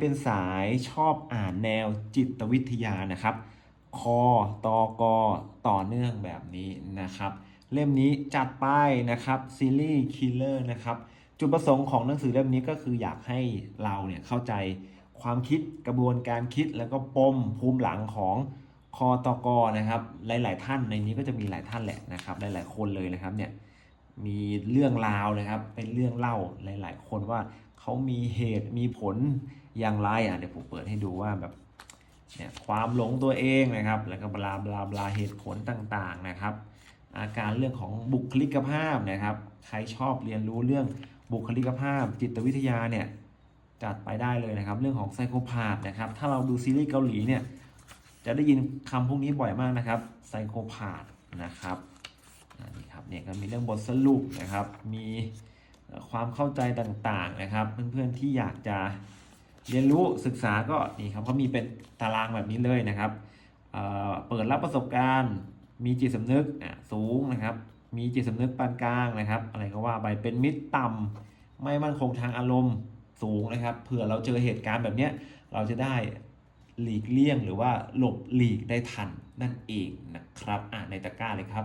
เป็นสายชอบอ่านแนวจิตวิทยานะครับ คอตอกอต่อเนื่องแบบนี้นะครับ เล่มนี้จัดไปนะครับซีรีส์คิลเลอร์นะครับ จุดประสงค์ของหนังสือเล่มนี้ก็คืออยากให้เราเนี่ยเข้าใจความคิดกระบวนการคิดแล้วก็ปมภูมิหลังของคอตอกนะครับ หลาย ๆ ท่านในนี้ก็จะมีหลายท่านแหละนะครับ หลาย ๆ คนเลยนะครับเนี่ย มีเรื่องราวเลยครับ เป็นเรื่องเล่าหลาย ๆ คนว่าเขามีเหตุมีผลอย่างไรอะเดี๋ยวผมเปิดให้ดูว่าแบบเนี่ยความหลงตัวเองนะครับ แล้วก็บลาบลาบลาเหตุผลต่างๆนะครับ อาการเรื่องของบุคลิกภาพนะครับ ใครชอบเรียนรู้เรื่องบุคลิกภาพ จิตวิทยาเนี่ยจัดไปได้เลยนะครับ เรื่องของไซโคพาธนะครับ ถ้าเราดูซีรีส์เกาหลีเนี่ยจะได้ยินคำพวกนี้บ่อยมากนะครับไซโคพาธนะครับ นี่ครับเนี่ยก็มีเรื่องบทสรุปนะครับ มีความเข้าใจต่างๆนะครับ เพื่อนๆที่อยากจะเรียนรู้ศึกษาก็นี่ครับเขามีเป็นตารางแบบนี้เลยนะครับเเปิดรับประสบการณ์ มีจิตสำนึกสูงนะครับ มีจิตสำนึกปานกลางนะครับ อะไรก็ว่าไปเป็นมิตรต่ำไม่มั่นคงทางอารมณ์สูงนะครับเผื่อเราเจอเหตุการณ์แบบนี้เราจะได้หลีกเลี่ยงหรือว่าหลบหลีกได้ทันนั่นเองนะครับอะในตะกร้าเลยครับ